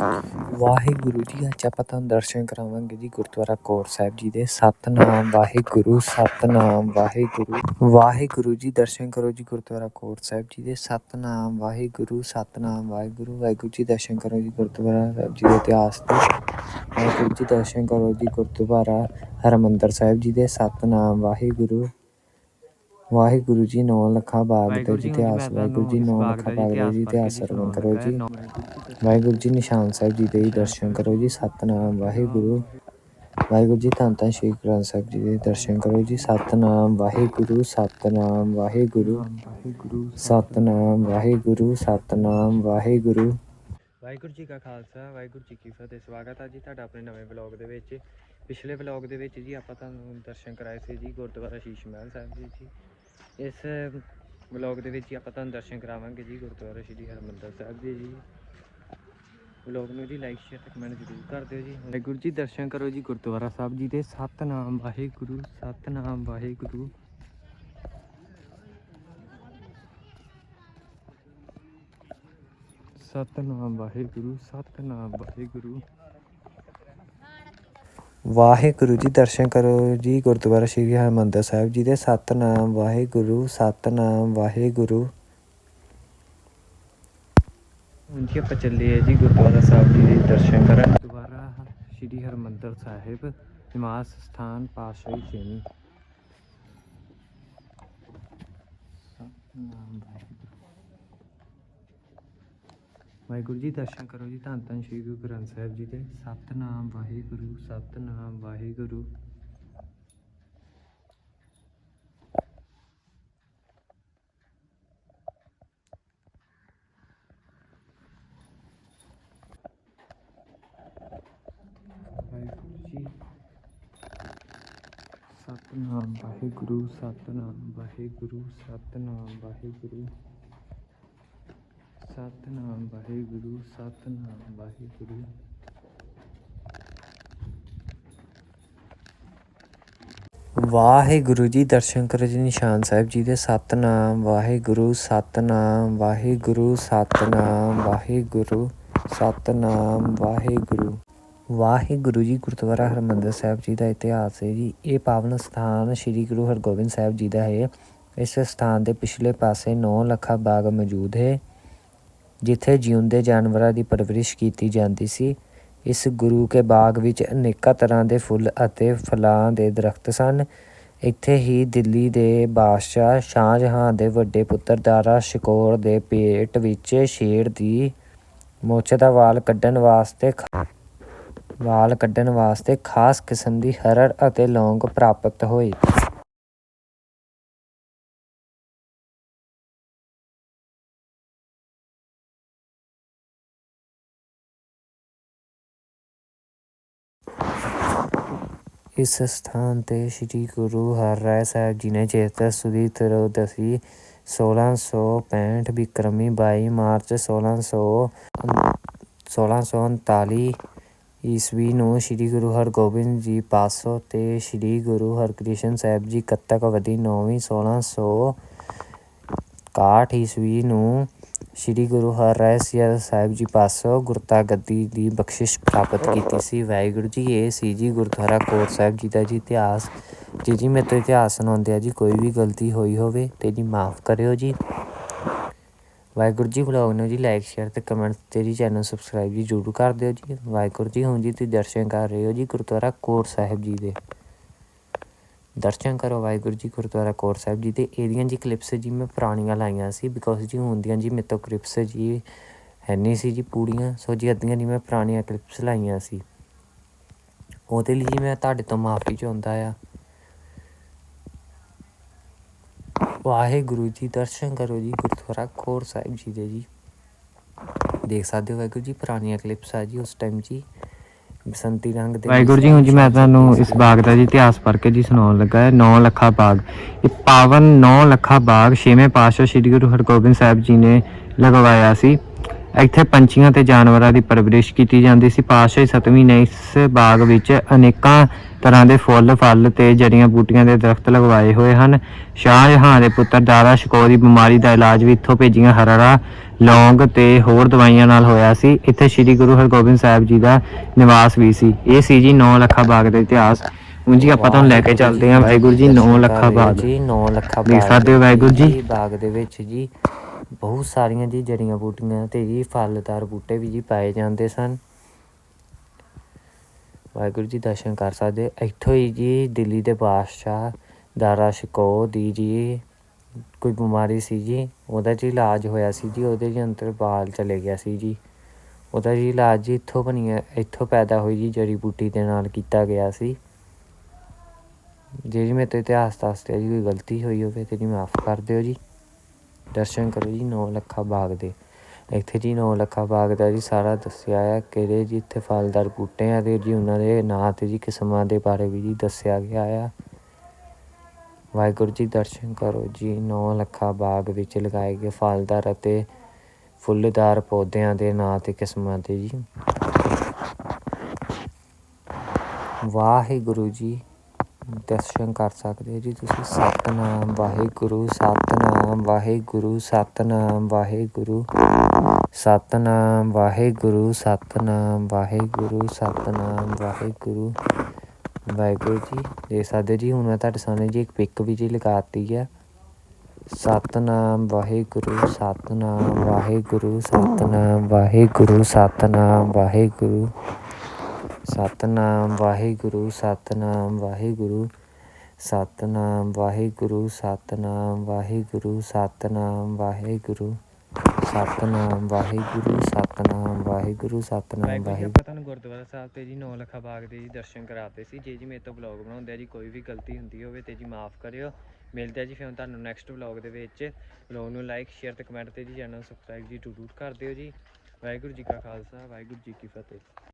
ਵਾਹਿਗੁਰੂ ਜੀ, ਅੱਜ ਆਪਾਂ ਤੁਹਾਨੂੰ ਦਰਸ਼ਨ ਕਰਾਵਾਂਗੇ ਜੀ ਗੁਰਦੁਆਰਾ ਕੋਟ ਸਾਹਿਬ ਜੀ ਦੇ। ਸਤਨਾਮ ਵਾਹਿਗੁਰੂ ਸਤਨਾਮ ਵਾਹਿਗੁਰੂ। ਵਾਹਿਗੁਰੂ ਜੀ, ਦਰਸ਼ਨ ਕਰੋ ਜੀ ਗੁਰਦੁਆਰਾ ਕੋਟ ਸਾਹਿਬ ਜੀ ਦੇ। ਸਤਨਾਮ ਵਾਹਿਗੁਰੂ ਸਤਨਾਮ ਵਾਹਿਗੁਰੂ। ਵਾਹਿਗੁਰੂ ਜੀ, ਦਰਸ਼ਨ ਕਰੋ ਜੀ ਗੁਰਦੁਆਰਾ ਸਾਹਿਬ ਜੀ ਦੇ ਇਤਿਹਾਸ ਦੇ ਵਾਹਿਗੁਰੂ ਜੀ, ਦਰਸ਼ਨ ਕਰੋ ਜੀ ਗੁਰਦੁਆਰਾ ਹਰਮੰਦਰ ਸਾਹਿਬ ਜੀ ਦੇ। ਸਤਨਾਮ ਵਾਹਿਗੁਰੂ। ਵਾਹਿਗੁਰੂ ਜੀ ਨੌ ਲੱਖਾਂ ਬਾਗ ਦੇ ਜੀ ਇਤਿਹਾਸ ਵਾਹਿਗੁਰੂ ਜੀ ਨੌ ਲੱਖਾਂ ਬਾਗ ਦੇ ਜੀ ਇਤਿਹਾਸ ਸਰਵਣ ਕਰੋ ਜੀ। ਵਾਹਿਗੁਰੂ ਜੀ ਨਿਸ਼ਾਨ ਸਾਹਿਬ ਜੀ ਦੇ ਦਰਸ਼ਨ ਕਰੋ ਜੀ ਸਤਨਾਮ ਵਾਹਿਗੁਰੂ। ਵਾਹਿਗੁਰੂ ਜੀ ਧੰਨ ਧੰਨ ਸ਼੍ਰੀ ਗੁਰੂ ਗ੍ਰੰਥ ਸਾਹਿਬ ਜੀ ਦੇ ਦਰਸ਼ਨ ਕਰੋ ਜੀ ਸਤਨਾਮ ਵਾਹਿਗੁਰੂ ਸਤਨਾਮ ਵਾਹਿਗੁਰੂ। ਸਤਨਾਮ ਵਾਹਿਗੁਰੂ ਸਤਨਾਮ ਵਾਹਿਗੁਰੂ। ਵਾਹਿਗੁਰੂ ਜੀ ਕਾ ਖਾਲਸਾ ਵਾਹਿਗੁਰੂ ਜੀ ਕੀ ਫਤਿਹ। ਸਵਾਗਤ ਹੈ ਜੀ ਤੁਹਾਡਾ ਆਪਣੇ ਨਵੇਂ ਵਲੌਗ ਦੇ ਵਿੱਚ। ਪਿਛਲੇ ਵਲੌਗ ਦੇ ਵਿੱਚ ਜੀ ਆਪਾਂ ਤੁਹਾਨੂੰ ਦਰਸ਼ਨ ਕਰਾਏ ਸੀ ਜੀ ਗੁਰਦੁਆਰਾ ਸ਼ੀਸ਼ ਮਹਿਲ ਸਾਹਿਬ ਜੀ ਜੀ। ਇਸ ਵਲੌਗ ਦੇ ਵਿੱਚ ਆਪਾਂ ਤੁਹਾਨੂੰ ਦਰਸ਼ਨ ਕਰਾਵਾਂਗੇ ਜੀ, ਗੁਰਦੁਆਰਾ ਸ਼੍ਰੀ ਹਰਮੰਦਰ ਸਾਹਿਬ ਜੀ ਜੀ। ਵਲੌਗ ਨੂੰ ਜੀ ਲਾਈਕ ਸ਼ੇਅਰ ਤੇ ਕਮੈਂਟ ਜ਼ਰੂਰ ਕਰ ਦਿਓ ਜੀ। ਵਾਹਿਗੁਰੂ ਜੀ, ਦਰਸ਼ਨ ਕਰੋ ਜੀ ਗੁਰਦੁਆਰਾ ਸਾਹਿਬ ਜੀ ਦੇ। ਸਤਨਾਮ ਵਾਹਿਗੁਰੂ ਸਤਨਾਮ ਵਾਹਿਗੁਰੂ। ਸਤਨਾਮ ਵਾਹਿਗੁਰੂ ਸਤਨਾਮ ਵਾਹਿਗੁਰੂ। ਵਾਹਿਗੁਰੂ ਜੀ ਦਰਸ਼ਨ ਕਰੋ ਜੀ। ਗੁਰਦੁਆਰਾ ਸ਼੍ਰੀ ਹਰਿਮੰਦਰ ਸਾਹਿਬ ਜੀ ਦੇ ਸਤਨਾਮ, ਵਾਹਿਗੁਰੂ ਸਤਨਾਮ, ਵਾਹਿਗੁਰੂ। ਹੁਣ ਜੀ ਆਪਾਂ ਚੱਲੇ ਆ ਜੀ ਗੁਰਦੁਆਰਾ ਸਾਹਿਬ ਜੀ ਦੇ ਦਰਸ਼ਨ ਕਰਨ। ਗੁਰਦੁਆਰਾ ਸ਼੍ਰੀ ਹਰਿਮੰਦਰ ਸਾਹਿਬ, ਨਿਵਾਸ ਸਥਾਨ, ਪਾਤਸ਼ਾਹੀ ਛੇਵੀਂ। ਸਤਨਾਮ, ਵਾਹਿਗੁਰੂ। ਵਾਹਿਗੁਰੂ ਜੀ, ਦਰਸ਼ਨ ਕਰੋ ਜੀ, ਧੰਨ ਧੰਨ ਸ਼੍ਰੀ ਗੁਰੂ ਗ੍ਰੰਥ ਸਾਹਿਬ ਜੀ ਦੇ। ਸਤਨਾਮ ਵਾਹਿਗੁਰੂ ਸਤਨਾਮ ਵਾਹਿਗੁਰੂ। ਵਾਹਿਗੁਰੂ ਜੀ, ਸਤਨਾਮ ਵਾਹਿਗੁਰੂ ਸਤਨਾਮ ਵਾਹਿਗੁਰੂ ਸਤਨਾਮ ਵਾਹਿਗੁਰੂ। ਸਤਨਾਮ ਵਾਹਿਗੁਰੂ ਸਤਨਾਮ ਵਾਹਿਗੁਰੂ। ਵਾਹਿਗੁਰੂ ਜੀ, ਦਰਸ਼ਨ ਕਰੋ ਜੀ ਨਿਸ਼ਾਨ ਸਾਹਿਬ ਜੀ ਦੇ। ਸਤਨਾਮ ਵਾਹਿਗੁਰੂ ਸਤਨਾਮ ਵਾਹਿਗੁਰੂ ਸਤਨਾਮ ਵਾਹਿਗੁਰੂ ਸਤਨਾਮ ਵਾਹਿਗੁਰੂ। ਵਾਹਿਗੁਰੂ ਜੀ, ਗੁਰਦੁਆਰਾ ਹਰਮੰਦਰ ਸਾਹਿਬ ਜੀ ਦਾ ਇਤਿਹਾਸ ਹੈ ਜੀ। ਇਹ ਪਾਵਨ ਸਥਾਨ ਸ੍ਰੀ ਗੁਰੂ ਹਰਗੋਬਿੰਦ ਸਾਹਿਬ ਜੀ ਦਾ ਹੈ। ਇਸ ਸਥਾਨ ਦੇ ਪਿਛਲੇ ਪਾਸੇ 9 ਲੱਖਾ ਬਾਗ ਮੌਜੂਦ ਹੈ। ਜਿੱਥੇ ਜਿਉਂਦੇ ਜਾਨਵਰਾਂ ਦੀ ਪਰਵਰਿਸ਼ ਕੀਤੀ ਜਾਂਦੀ ਸੀ, ਇਸ ਗੁਰੂ ਕੇ ਬਾਗ ਵਿੱਚ ਅਨੇਕਾਂ ਤਰ੍ਹਾਂ ਦੇ ਫੁੱਲ ਅਤੇ ਫਲਾਂ ਦੇ ਦਰਖਤ ਸਨ। ਇੱਥੇ ਹੀ ਦਿੱਲੀ ਦੇ ਬਾਦਸ਼ਾਹ ਸ਼ਾਹਜਹਾਂ ਦੇ ਵੱਡੇ ਪੁੱਤਰ ਦਾਰਾ ਸ਼ਿਕੋਰ ਦੇ ਪੇਟ ਵਿੱਚ ਸ਼ੇਰ ਦੀ ਮੁੱਛ ਦਾ ਵਾਲ ਕੱਢਣ ਵਾਸਤੇ ਖ- ਵਾਲ ਕੱਢਣ ਵਾਸਤੇ ਖਾਸ ਕਿਸਮ ਦੀ ਹਰੜ ਅਤੇ ਲੌਂਗ ਪ੍ਰਾਪਤ ਹੋਈ। ਇਸ ਸਥਾਨ ਤੇ ਸ੍ਰੀ ਗੁਰੂ ਹਰਿਰਾਏ ਸਾਹਿਬ ਜੀ ਨੇ ਚੇਤਰ ਸੁਦੀ ਤਰੋਦਸੀ 1665 ਬਿਕਰਮੀ 22 ਮਾਰਚ 1600 1639 ਈਸਵੀ ਨੂੰ ਸ੍ਰੀ ਗੁਰੂ ਹਰਗੋਬਿੰਦ ਜੀ ਪਾਸੋਂ ਤੇ ਸ੍ਰੀ ਗੁਰੂ ਹਰਕ੍ਰਿਸ਼ਨ ਸਾਹਿਬ ਜੀ ਕੱਤਕ ਅਵਧੀ 9ਵੀਂ 1661 ਈਸਵੀ ਨੂੰ ਸ੍ਰੀ ਗੁਰੂ ਹਰਿਰਾਏ ਸਿਆ ਸਾਹਿਬ ਜੀ ਪਾਸੋਂ ਗੁਰਤਾ ਗੱਦੀ ਦੀ ਬਖਸ਼ਿਸ਼ ਪ੍ਰਾਪਤ ਕੀਤੀ ਸੀ। ਵਾਹਿਗੁਰੂ ਜੀ, ਇਹ ਸੀ ਜੀ ਗੁਰਦੁਆਰਾ ਕੋਟ ਸਾਹਿਬ ਜੀ ਦਾ ਜੀ ਇਤਿਹਾਸ। ਜੀ ਜੀ ਮੇਰੇ ਤੋਂ ਇਤਿਹਾਸ ਸੁਣਾਉਂਦੇ ਆ ਜੀ, ਕੋਈ ਵੀ ਗਲਤੀ ਹੋਈ ਹੋਵੇ ਤੇ ਜੀ ਮਾਫ ਕਰਿਓ ਜੀ। ਵਾਹਿਗੁਰੂ ਜੀ, ਵਲੌਗ ਨੂੰ ਜੀ ਲਾਈਕ ਸ਼ੇਅਰ ਤੇ ਕਮੈਂਟ ਤੇ ਜੀ ਚੈਨਲ ਸਬਸਕ੍ਰਾਈਬ ਜੀ ਜ਼ਰੂਰ ਕਰ ਦਿਓ ਜੀ। ਵਾਹਿਗੁਰੂ ਜੀ, ਹੁਣ ਜੀ ਤੁਸੀਂ ਦਰਸ਼ਨ ਕਰ ਰਹੇ ਹੋ ਜੀ ਗੁਰਦੁਆਰਾ ਕੋਟ ਸਾਹਿਬ ਜੀ ਦੇ। ਦਰਸ਼ਨ ਕਰੋ ਵਾਹਿਗੁਰੂ ਜੀ ਗੁਰਦੁਆਰਾ ਕੋਟ ਸਾਹਿਬ ਜੀ ਦੇ। ਇਹਦੀਆਂ ਜੀ ਕਲਿੱਪਸ ਜੀ ਮੈਂ ਪੁਰਾਣੀਆਂ ਲਾਈਆਂ ਸੀ ਬਿਕੋਜ਼ ਜੀ ਹੁੰਦੀਆਂ ਜੀ ਮੇਰੇ ਤੋਂ ਕਲਿੱਪਸ ਜੀ ਹੈ ਨਹੀਂ ਸੀ ਜੀ ਪੂਰੀਆਂ। ਸੋ ਜੀ ਅੱਧੀਆਂ ਜੀ ਮੈਂ ਪੁਰਾਣੀਆਂ ਕਲਿੱਪਸ ਲਾਈਆਂ ਸੀ। ਉਹਦੇ ਲਈ ਜੀ ਮੈਂ ਤੁਹਾਡੇ ਤੋਂ ਮਾਫੀ ਚਾਹੁੰਦਾ ਆ। ਵਾਹਿਗੁਰੂ ਜੀ ਦਰਸ਼ਨ ਕਰੋ ਜੀ ਗੁਰਦੁਆਰਾ ਕੋਟ ਸਾਹਿਬ ਜੀ ਦੇ ਜੀ। ਦੇਖ ਸਕਦੇ ਹੋ ਵਾਹਿਗੁਰੂ ਜੀ ਪੁਰਾਣੀਆਂ ਕਲਿੱਪਸ ਆ ਜੀ ਉਸ ਟਾਈਮ ਜੀ। ਬਸੰਤੀ ਰੰਗ ਦੇ ਵਾਹਿਗੁਰੂ ਜੀ ਹੁਣ ਜੀ ਮੈਂ ਤੁਹਾਨੂੰ ਇਸ ਬਾਗ ਦਾ ਜੀ ਇਤਿਹਾਸ ਪੜ੍ਹ ਕੇ ਜੀ ਸੁਣਾਉਣ ਲੱਗਾ ਹੈ। 9 ਲੱਖਾ ਬਾਗ। ਇਹ ਪਾਵਨ 9 ਲੱਖਾ ਬਾਗ ਛੇਵੇਂ ਪਾਤਸ਼ਾਹ ਸ੍ਰੀ ਗੁਰੂ ਹਰਗੋਬਿੰਦ ਸਾਹਿਬ ਜੀ ਨੇ ਲਗਵਾਇਆ ਸੀ। ਇੱਥੇ ਪੰਛੀਆਂ ਤੇ ਜਾਨਵਰਾਂ ਦੀ ਪਰਵਰਿਸ਼ ਕੀਤੀ ਜਾਂਦੀ ਸੀ। ਪਾਤਸ਼ਾਹੀ ਸਤਵੀਂ ਨੇ ਇਸ ਬਾਗ ਵਿੱਚ ਅਨੇਕਾਂ ਤਰ੍ਹਾਂ ਦੇ ਫੁੱਲ ਫਲ ਤੇ ਜੜੀਆਂ ਬੂਟੀਆਂ ਦੇ ਦਰਖਤ ਲਗਵਾਏ ਹੋਏ ਹਨ। ਸ਼ਾਹ ਜਹਾਂ ਦੇ ਪੁੱਤਰ ਦਾਰਾ ਸ਼ਿਕੋ ਦੀ ਬਿਮਾਰੀ ਦਾ ਇਲਾਜ ਵੀ ਇੱਥੋਂ ਭੇਜੀਆਂ। ਹਰੜਾ ਲੌਂਗ ਤੇ ਹੋਰ ਦਵਾਈਆਂ ਨਾਲ ਹੋਇਆ ਸੀ। ਇੱਥੇ ਸ੍ਰੀ ਗੁਰੂ ਹਰਗੋਬਿੰਦ ਸਾਹਿਬ ਜੀ ਦਾ ਨਿਵਾਸ ਵੀ ਸੀ। ਇਹ ਸੀ ਜੀ 9 ਲੱਖਾ ਬਾਗ ਦਾ ਇਤਿਹਾਸ। ਹੁਣ ਜੀ ਆਪਾਂ ਤੁਹਾਨੂੰ ਲੈ ਕੇ ਚੱਲਦੇ ਹਾਂ। ਵਾਹਿਗੁਰੂ ਜੀ 9 ਲੱਖਾ ਬਾਗ। ਜੀ 9 ਲੱਖਾ ਦੇਖ ਬਾਗ ਸਕਦੇ ਹੋ ਦੇ ਵਾਹਿਗੁਰੂ ਜੀ। ਬਾਗ ਦੇ ਵਿੱਚ ਜੀ। ਬਹੁਤ ਸਾਰੀਆਂ ਜੀ ਜੜੀਆਂ ਬੂਟੀਆਂ ਤੇ ਜੀ ਫਲਦਾਰ ਬੂਟੇ ਵੀ ਜੀ ਪਾਏ ਜਾਂਦੇ ਸਨ। ਵਾਹਿਗੁਰੂ ਜੀ ਦਰਸ਼ਨ ਕਰ ਸਕਦੇ ਇੱਥੋਂ ਹੀ ਜੀ ਦਿੱਲੀ ਦੇ ਬਾਦਸ਼ਾਹ ਦਾਰਾ ਸ਼ਿਕੋ ਦੀ ਜੀ ਕੋਈ ਬਿਮਾਰੀ ਸੀ ਜੀ, ਉਹਦਾ ਜੀ ਇਲਾਜ ਹੋਇਆ ਸੀ ਜੀ, ਉਹਦੇ ਜੀ ਅੰਦਰ ਬਾਲ ਚਲੇ ਗਿਆ ਸੀ ਜੀ। ਉਹਦਾ ਜੀ ਇਲਾਜ ਜੀ ਇੱਥੋਂ ਬਣਿਆ, ਇੱਥੋਂ ਪੈਦਾ ਹੋਈ ਜੀ ਜੜੀ ਬੂਟੀ ਦੇ ਨਾਲ ਕੀਤਾ ਗਿਆ ਸੀ। ਜੇ ਜੀ ਮੇਰੇ ਤੋਂ ਇਤਿਹਾਸ ਦੱਸਦੇ ਜੀ, ਕੋਈ ਗਲਤੀ ਹੋਈ ਹੋਵੇ ਤੇ ਜੀ ਮਾਫ ਕਰ ਦਿਓ ਜੀ। ਦਰਸ਼ਨ ਕਰੋ ਜੀ ਨੌ ਲੱਖਾ ਬਾਗ ਦੇ। ਇੱਥੇ ਜੀ ਨੌ ਲੱਖਾ ਬਾਗ ਦਾ ਜੀ ਸਾਰਾ ਦੱਸਿਆ ਆ ਕਿਹੜੇ ਜੀ ਇੱਥੇ ਫਲਦਾਰ ਬੂਟੇ ਆ ਤੇ ਜੀ ਉਹਨਾਂ ਦੇ ਨਾਂ ਤੇ ਜੀ ਕਿਸਮਾਂ ਦੇ ਬਾਰੇ ਵੀ ਜੀ ਦੱਸਿਆ ਗਿਆ ਆ। ਵਾਹਿਗੁਰੂ ਜੀ ਦਰਸ਼ਨ ਕਰੋ ਜੀ, ਨੌ ਲੱਖਾ ਬਾਗ ਵਿੱਚ ਲਗਾਏ ਗਏ ਫਲਦਾਰ ਅਤੇ ਫੁੱਲਦਾਰ ਪੌਦਿਆਂ ਦੇ ਨਾਂ ਤੇ ਕਿਸਮਾਂ ਦੇ ਜੀ। ਵਾਹਿਗੁਰੂ ਜੀ ਦਰਸ਼ਨ ਕਰ ਸਕਦੇ ਹੋ ਜੀ ਤੁਸੀਂ। ਸਤਨਾਮ ਵਾਹਿਗੁਰੂ ਸਤਨਾਮ ਵਾਹਿਗੁਰੂ ਸਤਨਾਮ ਵਾਹਿਗੁਰੂ ਸਤਨਾਮ ਵਾਹਿਗੁਰੂ ਸਤਨਾਮ ਵਾਹਿਗੁਰੂ ਸਤਨਾਮ ਵਾਹਿਗੁਰੂ। ਵਾਹਿਗੁਰੂ ਜੀ ਦੇ ਸਕਦੇ ਜੀ, ਹੁਣ ਮੈਂ ਤੁਹਾਡੇ ਸਾਹਮਣੇ ਜੀ ਇੱਕ ਪਿਕ ਵੀ ਜੀ ਲਗਾਤੀ ਆ। ਸਤਨਾਮ ਵਾਹਿਗੁਰੂ ਸਤਨਾਮ ਵਾਹਿਗੁਰੂ ਸਤਨਾਮ ਵਾਹਿਗੁਰੂ ਸਤਨਾਮ ਵਾਹਿਗੁਰੂ। ਸਤਨਾਮ ਵਾਹਿਗੁਰੂ ਸਤਨਾਮ ਵਾਹਿਗੁਰੂ ਸਤਨਾਮ ਵਾਹਿਗੁਰੂ ਸਤਨਾਮ ਵਾਹਿਗੁਰੂ ਸਤਨਾਮ ਵਾਹਿਗੁਰੂ ਸਤਨਾਮ ਵਾਹਿਗੁਰੂ ਸਤਨਾਮ ਵਾਹਿਗੁਰੂ ਸਤਨਾਮ ਵਾਹਿਗੁਰੂ ਆਪਾਂ ਤੁਹਾਨੂੰ ਗੁਰਦੁਆਰਾ ਸਾਹਿਬ ਤੇ ਜੀ 9 ਲੱਖਾ ਬਾਗ ਦੇ ਜੀ ਦਰਸ਼ਨ ਕਰਾਤੇ ਸੀ। ਜੇ ਜੀ ਮੇਰੇ ਤੋਂ ਵਲੌਗ ਬਣਾਉਂਦੇ ਆ ਜੀ ਕੋਈ ਵੀ ਗਲਤੀ ਹੁੰਦੀ ਹੋਵੇ ਤੇ ਜੀ ਮਾਫ ਕਰਿਓ। ਮਿਲਦੇ ਆ ਜੀ ਫਿਰ ਤੁਹਾਨੂੰ ਨੈਕਸਟ ਵਲੌਗ ਦੇ ਵਿੱਚ। ਵਲੌਗ ਨੂੰ ਲਾਈਕ ਸ਼ੇਅਰ ਤੇ ਕਮੈਂਟ ਤੇ ਜੀ ਚੈਨਲ ਸਬਸਕ੍ਰਾਈਬ ਜੀ ਟੂ ਕਰ ਦਿਓ ਜੀ। ਵਾਹਿਗੁਰੂ ਜੀ ਕਾ ਖਾਲਸਾ ਵਾਹਿਗੁਰੂ ਜੀ ਕੀ ਫਤਿਹ।